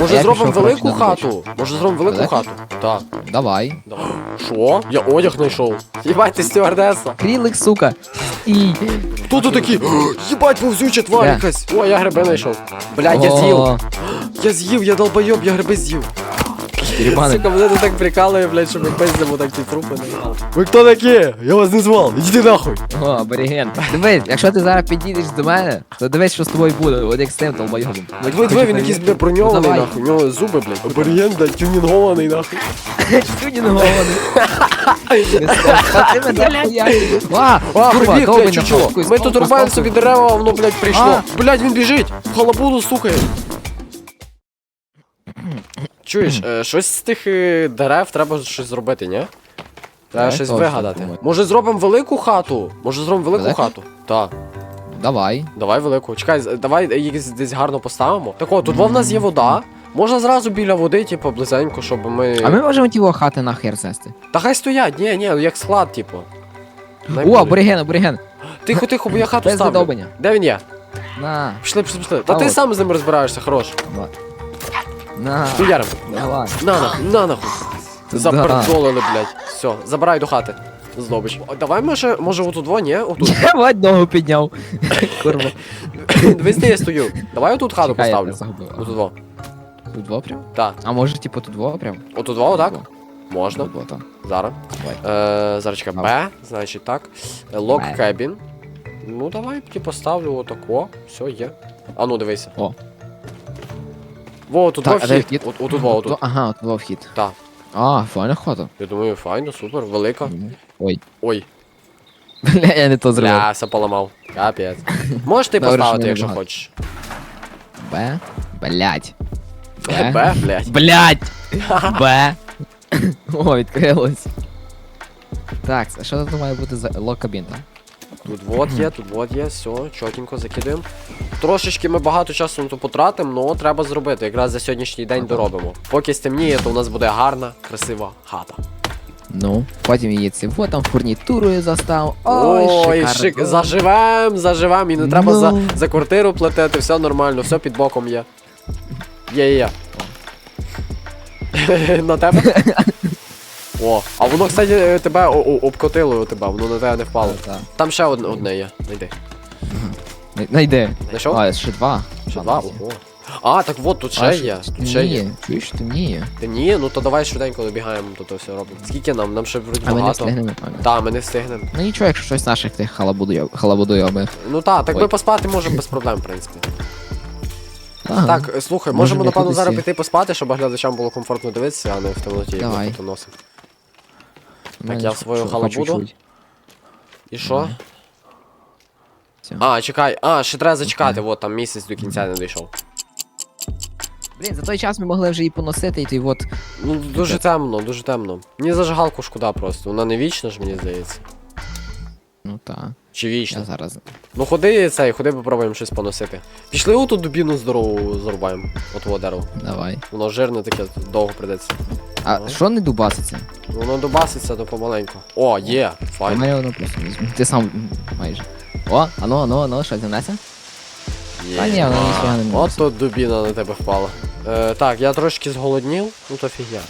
Може Я зробимо пішов, велику коротше, на хату? Може зробимо велику Велику? хату? Так. Давай. Давай. Що? Я одяг знайшов. Їбать, ти стюардеса. Крілик, сука. І. Хто тут такий? Їбать, повзюча тварь Де? якась. О, я гриби знайшов. Блядь, я з'їв. Я з'їв, я долбойоб, я гриби з'їв. Дерибани. Сука, мене це так прикалує, блядь, що ми пиздимо так ті трупи не Ви хто такі? Я вас не звав. Ідіть нахуй. О, абориген. Дивись, якщо ти зараз підійдеш до мене, то дивись, що з тобою буде, от як з тим долбойобом. Диви, диви, він якийсь, бля, броньований, Ну, давай. нахуй. У нього зуби, блядь. Аборіген, блядь, тюнінгований, нахуй. Тюнінгований. Ти мене хуяриш. А, А, курва, прибіг, довбий блядь, на чучело. Ми тут рубаємо собі дерева, а воно, блядь, прийшло. Блядь, він біжить. В халабуду стукає. Чуєш, е, щось з тих е, дерев треба щось зробити, ні? Треба Давай щось теж вигадати. подумаю. Може зробимо велику хату? Може зробимо велику Велику? хату? Так. Давай. Давай велику. Чекай, з- давай їх з- десь гарно поставимо. Так от, тут в нас є вода. Можна зразу біля води, типу, близенько, щоб ми. А ми можемо ті хати нахер знести. Та хай стоять, ні, ні, як склад, типу. Най О, буде. абориген, абориген. Тихо, тихо, бо я хату Без ставлю. задовбання. Де він є? На, Пішли, пішли, пішли. Та А ти от. сам з ним розбираєшся, хорош. На. Хуярим. Давай. На нахуй, на нахуй. Запердолили, блядь. Все, забирай до хати. Здобич. О, Давай, може, може, отут во, ні? Отут. Давай ногу підняв. Курва. Дивись, де я стою. Давай отут хату Чекай, я поставлю. загубив. Отут во. Тут два прям? Так. А може, типу, тут два прям? Отут во, отак? Во. Можна. Тут во, там. Зараз. Давай. Е, зараз чекай, Б, значить так. Лок Б. кебін. Ну давай, типу, ставлю отако. Все, є. А ну дивися. О. Во, тут Так, во а де вхід. вхід? От, отут Ага, тут два вхід. Так. А, файна хата. Я думаю, файно, супер, велика. Ой. Ой, Бля, я не то зробив. бля, все поламав. Капець. Можеш ти Добре, що поставити, не якщо багато. хочеш. Б. Блять. Б, блядь. Блять! Б. О, відкрилось. Так, а що тут має бути за локабін, так? Тут вот є, тут вот є, все, чотенько закидаємо. Трошечки ми багато часу на то потратимо, але треба зробити. Якраз за сьогоднішній день доробимо. Поки стемніє, то у нас буде гарна, красива хата. Ну, потім її цього там фурнітурою застав. Ой, Ой, шик, заживем, заживем, і не треба Ну. за, за квартиру платити, все нормально, все під боком є. Є, є, є. На тебе? О, а воно, кстати, тебе о- о- обкотило тебе, воно на тебе не впало. Так, Там ще одне, одне є. Найди. Найди. Знайшов? А, ще два. Ще два? Ого. А, так от тут ще є. Тут ще є. Темніє. Чуєш, темніє. Та ні, ну то давай швиденько добігаємо, то то все робимо. Скільки нам? Нам ще вроді А ми не багато. встигнемо. Та, ми не встигнемо. Ну нічого, якщо щось наших тих халабудуйоб- халабудуйобих. Ну так, так Ой. ми поспати можемо без проблем, в принципі. Ага. Так, е, слухай, Можемо можемо напевно якудись зараз піти поспати, щоб глядачам було комфортно дивитися, а не в темноті, як Давай. ми тут носимо. Мене я свою халабуду. І що? Всё. А, чекай, а, ще треба зачекати, от там місяць до кінця не дійшов. Блін, за той час ми могли вже її поносити, і ти от. Ну, дуже темно, дуже темно. Мені зажигалку шкода просто, вона не вічна ж, мені здається. Ну так. Чи Я вічна? зараз. Ну ходи цей, ходи попробуємо щось поносити. Пішли оту дубіну здорову зарубаємо. От того дерево. Давай. Воно жирне таке, довго придеться. А Ага. що не дубаситься? Воно добаситься, то помаленьку. О, є, А файно. мене воно просто візьме. Ти сам м, майже. О, ану, ану, ану, що зімнеться? Є. Та ні, вона ніфіга не От то дубіна на тебе впала. Е, так, я трошки зголоднів, ну то фігня.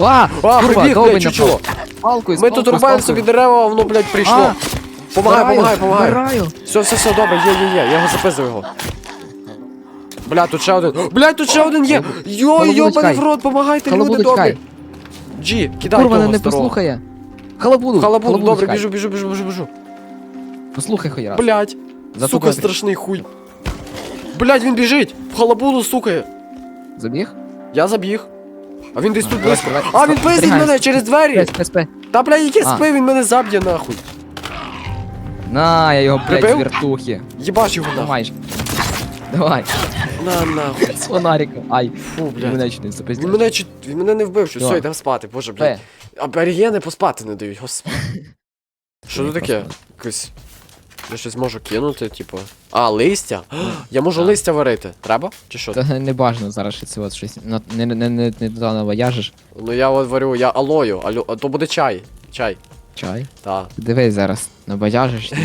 А, курва, прибіг, блядь, чучело. напав. Палкою, з Ми тут палкою, з рубаємо палкою. собі дерева, а воно, блядь, прийшло. А, Помагай, Вбираю, помагай, помагай. вбираю. Все, все, все, добре, є, є, є. Я його запиздив його. Бля, тут ще один. Блядь, тут ще один є. Йой, Халабуду йобаний тікай. в рот, помагайте, люди Халабуду добрі. Джі, кидай Курва, того не старого. послухає. Халабуду. Халабуду, добре, чекай. біжу, біжу, біжу, біжу, біжу. Послухай хоч раз. Блядь, За сука, тобою. страшний хуй. Блядь, він біжить. В халабуду стукає. Забіг? Я забіг. А він десь тут давай, близько. давай. А, він пиздить мене через двері. Спи, спи. Та, бля, яке А. спи, він мене заб'є нахуй. На, я його, блядь, Прибив? вертухи. Єбаш його нахуй. Давай. Давай. На нахуй. З фонариком. Ай. Фу, Він мене чуть не Він запиздив. мене чуть, він мене не вбив, що все, йдемо спати, боже, блядь. Спи. Аборігени поспати не дають, господи. Що Ні, таке? Якось. Я щось можу кинути, типу. А, листя? Я можу Так. листя варити. Треба? Чи що? Та не бажано зараз що це от щось. на- Не, не, не, не, туди навояжеш. Ну я от варю, я алою, алю, а то буде чай. Чай. Чай. Та. Дивись зараз, набояжиш.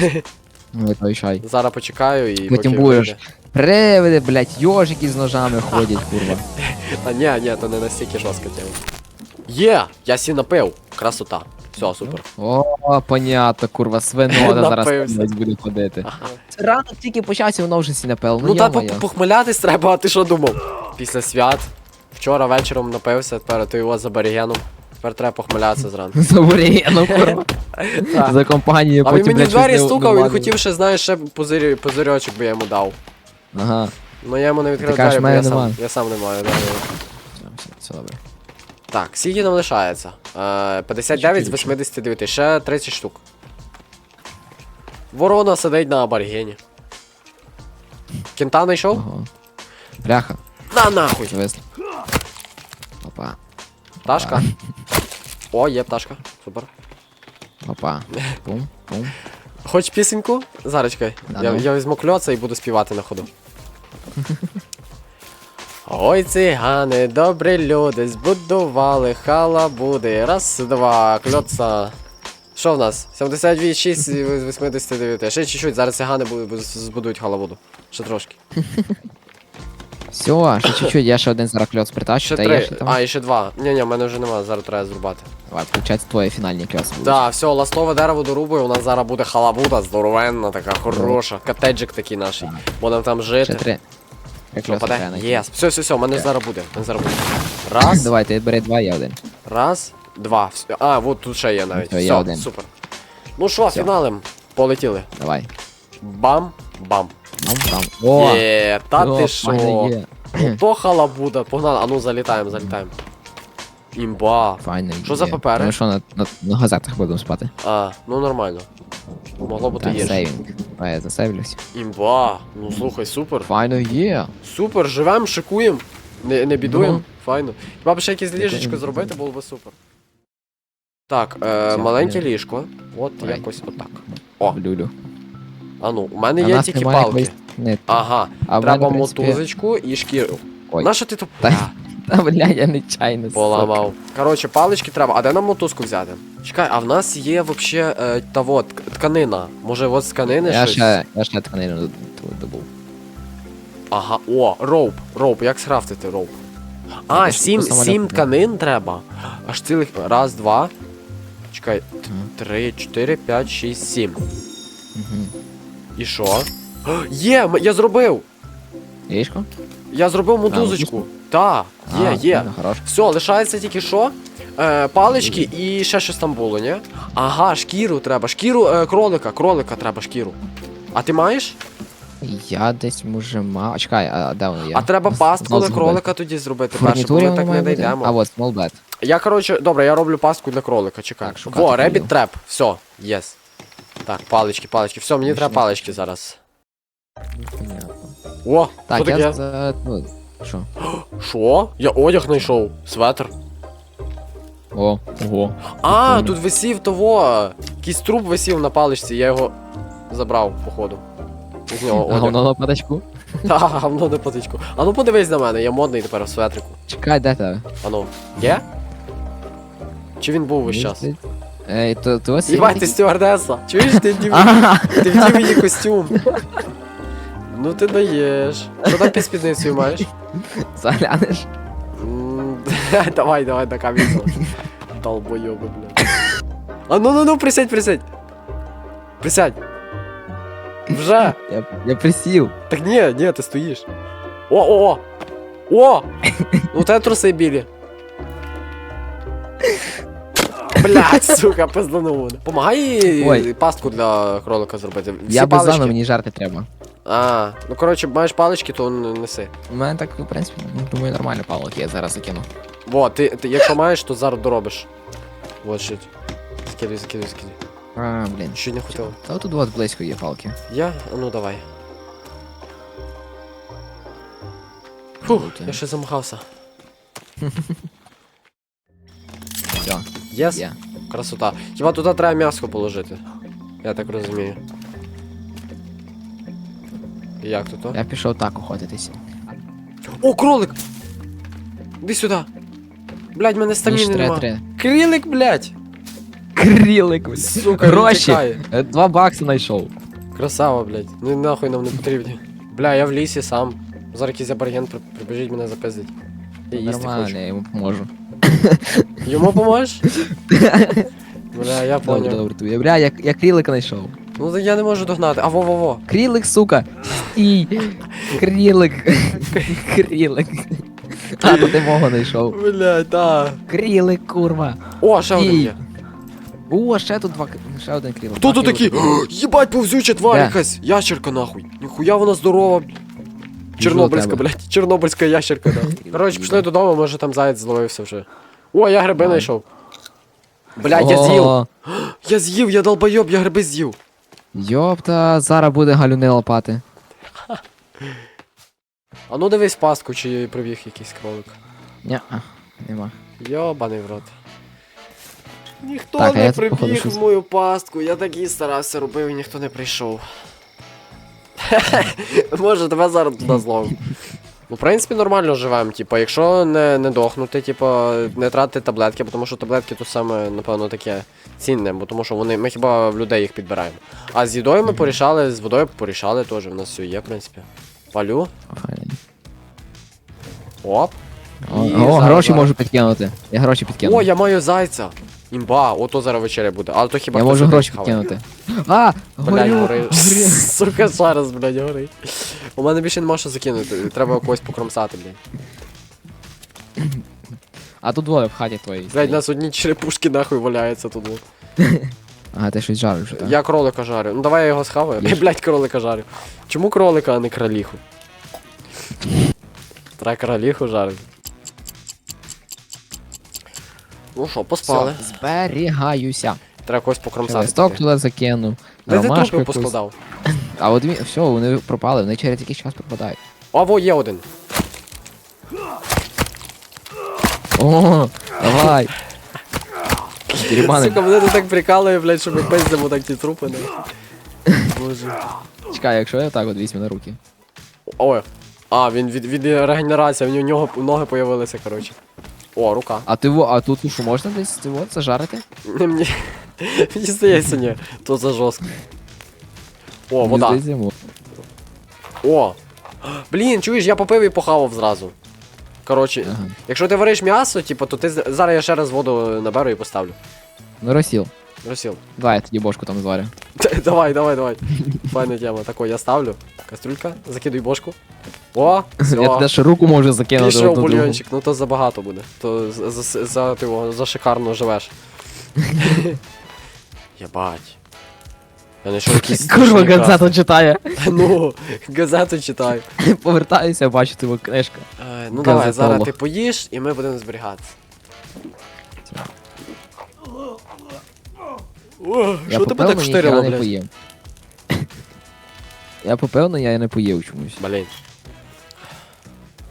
Ну, той чай. Зараз почекаю і. Потім поки будеш вийде. Привиди, блядь, йожики з ножами ходять, курва. А ні, ні, то не настільки жорстка тема. Є! Я сі напив. Красота. Все, супер. О, понятно, курва, свинота зараз Напився. буде ходити. Ранок тільки почався, воно вже сі напив. Ну Ну, та по- моя. треба, а ти що думав? Після свят. Вчора вечором напився, тепер ти його з аборігеном. Тепер треба похмелятися зранку. Забурєно, курва. Так. За компанією А він потім, мені в блядь, двері не- стукав, не він хотів ще, знаєш, ще позирі- позирьочок би я йому дав. Ага, Ну я йому не відкрив Ти кажеш, двері, бо мене я сам, нема. я сам не маю. Да, да. все, все добре. Так, скільки нам лишається? Е, 59 з 89, ще 30 штук. Ворона сидить на аборігені. Кента знайшов? Ого. Бляха, На нахуй! зависли. Опа, Пташка. О, є пташка. Супер. опа. Пум, пум. Хоч пісеньку? Зараз чекай. Да Я, ну. я візьму кльоца і буду співати на ходу. Ой, цигани, добрі люди, збудували халабуди. Раз, два, кльоца. Що в нас? 78, 6 з 89. Ще чуть-чуть, зараз цигани бу- бу- збудують халабуду. Ще трошки. Все, ще чуть-чуть, я ще один зараз кльоц притащу, Ще та я три. ще там. А, і ще два. Ні-ні, в мене вже нема, зараз треба зрубати. Давай, включайте твої фінальні кльоци. будуть. Да, все, ластове дерево дорубую, у нас зараз буде халабуда здоровенна, така хороша. Котеджик такий наш. Будемо там жити. Ще три. Попаде? треба. Єс. Все, все, все, у мене зараз буде. у мене зараз буде. Раз, Давай, ти бери два, я один. раз, два. Вс- А, от тут ще є навіть. Все, я один. супер. Ну що, Все. фіналем. Полетіли. Давай. Бам, бам. Там, там. О! Є, та ти файно що? є. Ну то халабуда. Погнали. А ну залітаємо, залітаємо. Імба. Файно Що за є. папери? Ми що, на, на, на газетах будемо спати? А, ну нормально. Могло бути Так, гірше. сейвінг. Давай, я засейвлюсь. Імба. Ну слухай, супер. Файно є. Супер, живем, шикуємо. Не, не бідуємо. Ну. Файно. Хіба б ще якесь ліжечко зробити, було б супер. Так, е, маленьке ліжко. От Давай. якось отак. О. Люлю. А ну, у мене А є тільки палки. Ага, а треба мене, принципі- мотузочку і шкіру. Ой. Нащо ти то Та- А, Та, бля, я нечайно. поламав? Коротше, палички треба, а де нам мотузку взяти? Чекай, а в нас є вообще е, та вот, тканина. Може, от з тканини Я щось? ще, я ще тканину д- добув. Ага, о, роуп, роуп, як скрафтити роуп? А, Це сім, сім тканин треба. Аж цілих. Раз, два. Чекай, т- Мгм. три, чотири, п'ять, шість, сім. Угу. І що? Є, м- я зробив! Ліжко? Я зробив мотузочку. Та, є, А, є. ну, Хорош. Все, лишається тільки що? Е, палички і ще щось там було, ні? Ага, шкіру треба. Шкіру е, кролика, кролика треба шкіру. А ти маєш? Я десь може мав. Чекай, а де воно є? А треба пастку для кролика тоді зробити В перше, бо ми воно так не має бути? дійдемо. А от small bed. Я, коротше, добре, я роблю пастку для кролика, чекай. Так, шукати Во, Rabbit ходив. Trap, все, єс. Так, палички, палички. Все, мені треба палички зараз. Понятно. О, Так, що я за... Ну, що? Що? Я одяг знайшов. Светр. О, ого. А, тут висів того. Якийсь труп висів на паличці, я його забрав, походу. З нього А одяг. воно на патачку? Та, говно не потичку. А ну подивись на мене, я модний тепер в светрику. Чекай, де тебе? А ну, є? Чи він був весь час? Ей, то, то ось Їбать, ти стюардеса. Чуєш, ти вдів, ти вдів мені костюм. Ну ти даєш. Що там під спідницею маєш? Заглянеш? М, Давай, давай, на камінь. Долбойоби, блядь. А ну ну ну, присядь, присядь. Присядь. Вже. Я, я присів. Так ні, ні, ти стоїш. О, о, о! О! Ну те труси білі. Блядь, сука, пизданув мене. Помагай Ой. пастку для кролика зробити. Всі я без палички. заново, мені жарти треба. А, ну коротше, маєш палички, то н- неси. У мене так, в принципі, ну, думаю, нормально палок, я зараз закину. Во, ти, ти якщо маєш, то зараз доробиш. Вот shit. Скидуй, скидуй, скидуй. А, блін. Чуть не хотів. Та тут от близько є палки. Я? А ну давай. Фух, Круто. я ще замахався. Все, Єс? є. Красота. Хіба туди треба м'ясо положити? Я так розумію. І Як тут? Я пішов так охотитися. О, кролик! Іди сюди. Блядь, мене Ніж стаміни нема. три. Крилик, блядь! Крілик, Сука, він Гроші! тікає. Е, Два бакси знайшов. Красава, блядь. Ну нахуй нам не потрібні. Бля, я в лісі сам. Зараз якийсь аборіген при- прибіжить мене запиздить. Я їсти Нормально, хочу. я йому поможу. Йому поможеш? Бля, я Добре, поняв. добре, тобі. Бля, я, я крілика знайшов. Ну я не можу догнати. А во-во-во. Крілик, сука! Стій! Крілик! Крілик! А, то ти мого знайшов. Бля, да. Крілик, курва! О, ще один є. О, ще тут два ще один крілик. Хто тут. О, Їбать, повзюча тварь якась. Ящерка нахуй. Ніхуя вона здорова. Чорнобильська, до блядь. Чорнобильська ящерка, да. Коротше, пішли додому, може там заяць зловився вже. О, я гриби знайшов. Блядь, я з'їв. Я з'їв, я долбойоб, я гриби з'їв. Йопта, зараз буде галюни лопати. А ну дивись пастку, чи прибіг якийсь кролик. Ня, нема. Йобаний в рот. Ніхто Так, не тут, походу, прибіг щось- в мою пастку, я так і старався робив і ніхто не прийшов. Може, тебе зараз туди зловим. Ну, в принципі, нормально живемо, типа, якщо не, не дохнути, типа, не тратити таблетки, тому що таблетки то саме, напевно, таке цінне, бо тому що вони, ми хіба в людей їх підбираємо. А з їдою ми порішали, з водою порішали теж, в нас все є, в принципі. Палю. Оп. О, І зараз, гроші можу підкинути. Я гроші підкину. О, я маю зайця. Імба, ото зараз вечеря буде. Але то хіба я хтось можу один гроші підкинути. А, Блядь, горю. гори. Сука, зараз, блядь, гори. У мене більше нема що закинути. Треба когось покромсати, блядь. А тут двоє в хаті твоїй. Блядь, у нас одні черепушки нахуй валяються тут. от. Ага, ти щось жариш так? Я кролика жарю. Ну давай я його схаваю. Я, блядь, кролика жарю. Чому кролика, а не кроліху? Треба кроліху жарити. Ну що, поспали. Все, зберігаюся. Треба когось покромсати. Листок туди закинув. Де ти ромашку трупи якусь. поскладав? А от він, все, вони пропали, вони через якийсь час пропадають. О, во, є один. О, давай. Сука, мене тут так прикалує, блядь, що ми пиздимо так ті трупи. нахуй. Боже. Чекай, якщо я так от візьму на руки. Ой. А, він від, від регенерації, в нього ноги появилися, коротше. О, рука. А ти во, а тут що можна десь ти от зажарити? Не мені. Мені здається, ні. То за жорстко. О, вода. О. Блін, чуєш, я попив і похавав зразу. Коротше, Ага. якщо ти вариш м'ясо, типу, то ти зараз я ще раз воду наберу і поставлю. Ну розсіл. Розсіл. Давай я тоді бошку там зварю. Давай, давай, давай. Файна тема. Тако, я ставлю. Кастрюлька, закидуй бошку. О, все. Я ще руку можу закинути. Пішов бульйончик, ну то забагато буде. То за, за, за, ти за шикарно живеш. Єбать. Я знайшов якийсь. Курва, страшний газету читає. Ну, газету читаю. Повертаюся, бачу тебе книжка. Е, ну давай, зараз Газетолог. ти поїш і ми будемо зберігатися. О, Я що тебе попив, так но вштирило, ніхера не блядь? поїв. Я попив, але я не поїв чомусь. Блін.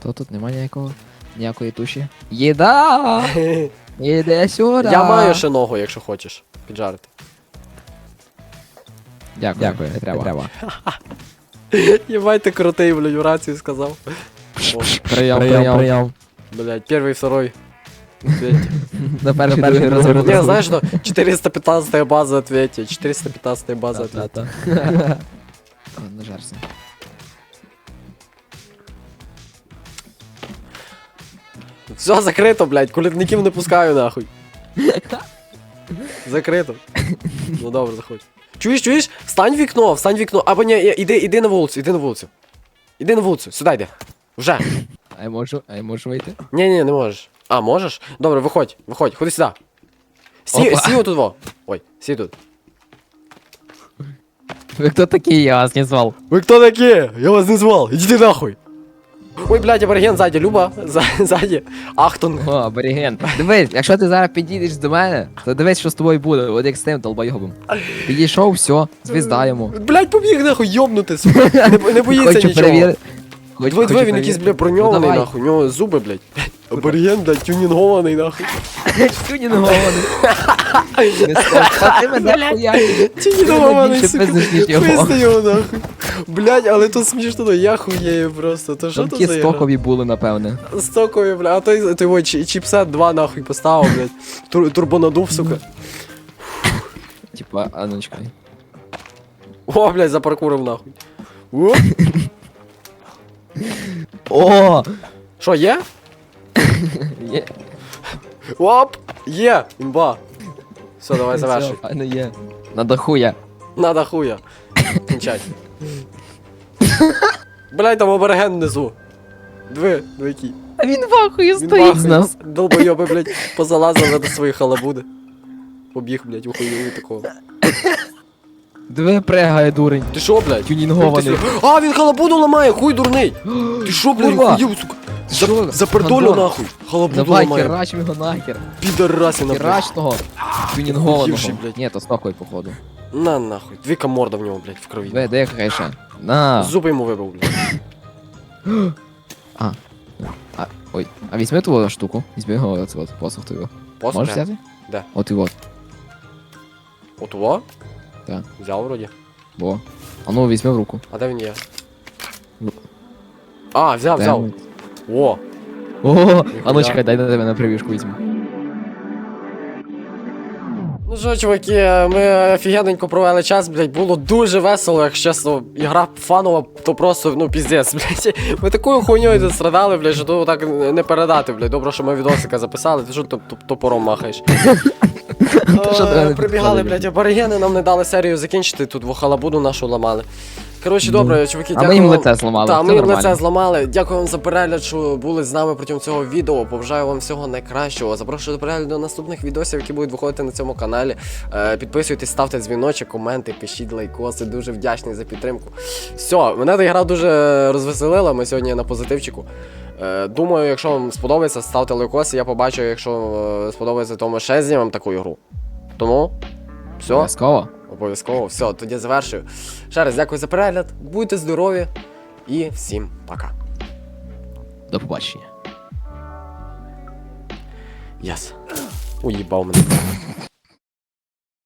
То тут немає ніякого, ніякої туші. Їда! Іде сюди! Я маю ще ногу, якщо хочеш. Піджарити. Дякую, Дякую, не треба. треба. Єбать, ти крутий, блядь, в рацію сказав. О, Прийом, прийом, прийом. блядь, перший, второй. Третій. На перший другий Не, розвернути. знаешь, что 415 база ответьте. 415 база ответьте. Не жарся. Все закрито, блядь, колядників не пускаю нахуй. Закрито. Ну добре, заходь. Чуєш, чуєш? Встань в вікно, встань в вікно. Або ні, іди, іди на вулицю, іди на вулицю. Іди на вулицю, сюди йди. Вже. А я можу, а я можу вийти? Ні, ні, не можеш. А, можеш? Добре, виходь, виходь, ходи сюди. Сі, Опа. сі отут во. Ой, сі тут. Ви хто такий, я вас не звав? Ви хто такі? Я вас не звав, ідіть нахуй. Ой, блядь, абориген ззаді, Люба, за- ззаді. Ахтунг. О, абориген. Дивись, якщо ти зараз підійдеш до мене, то дивись, що з тобою буде, от як з тим долбойобом. Підійшов, все, звізда йому. Блядь, побіг нахуй, йобнути, сука. Не, бо- не боїться Хочу нічого. перевірити. Хоч- Двой двой хочу він якийсь, бля, перевірити. броньований, Ну, давай. нахуй. У нього зуби, блядь. Абориген, блядь, тюнінгований, нахуй. Тюнінгований. Не стоп, А ти мене хуяй. Тюнінгований, більше сука. пиздиш, ніж його. Пизди його, нахуй. Блядь, але то смішно, ну я хуєю просто. То що то ті за ігра? стокові були, напевне. Стокові, бля, а той, той ой, чі- чіпсет 2 нахуй поставив, блядь. Тур, турбонадув, сука. Типа, а ну чекай. О, блядь, запаркурив нахуй. О, О! Що, є? Є. Оп! Є! Імба! Все, давай завершуй. Все, файно є. На даху я. Надо хуя. Кінчай. Блядь, там абориген внизу. Диви, який. А він в ахуї Він стоїть з нас. Долбойоби, блядь, позалазили до своїх халабуди. Побіг, блядь, у такого. Диви, пригає дурень. Ти що, блядь? Тюнінгований. Ти що? А, він халабуду ламає, хуй дурний! Ти що, блядь, Курва! хуїв, сука? Ти що, За, запердолю Гандон? нахуй! Халабуду Давай, ламає. херачим його нахер. Підарасіна, блядь. Херачного. Тюнінгованого. Блядь. Ні, то стокой, походу. На нахуй. Двіка морда в нього, блядь, в крові. Де, де хай На. Зуби йому вибив, блядь. А, ой. А візьми ту штуку. Візьми його от, от посох твій. Посох, Можеш взяти? Де? От і от. От во? Так. Взяв вроді. Бо. А ну візьми в руку. А де він є? Ну. А, взяв, взяв. ми? О, О, а ну чекай, дай на тебе на привішку візьму. Ну що, чуваки, ми офігенненько провели час, блядь, було дуже весело, як чесно. Ігра фанова, то просто, ну, піздець, блядь. Ми такою хуйньою страдали, блядь, що то так не передати, блядь. Добре, що ми відосика записали, ти що топ- топ- топором махаєш? Е, Прибігали, блядь, аборигени, нам не дали серію закінчити, тут вухалабуду нашу ламали. Коротше, добре, чуваки, А дякую. ми їм вам. лице зламали. Так, це ми їм нормально. лице зламали. Дякую вам за перегляд, що були з нами протягом цього відео. Побажаю вам всього найкращого. Запрошую до перегляду наступних відосів, які будуть виходити на цьому каналі. Е, підписуйтесь, ставте дзвіночок, коменти, пишіть лайкоси. Дуже вдячний за підтримку. Все, мене та гра дуже розвеселила. Ми сьогодні на позитивчику. Е, думаю, якщо вам сподобається, ставте лайкоси. Я побачу, якщо е, сподобається, то ми ще знімемо таку ігру. Тому все. Обов'язково. Обов'язково, все, тоді завершую. Ще раз дякую за перегляд, будьте здорові і всім пока. До побачення. Єс. Уїбав мене.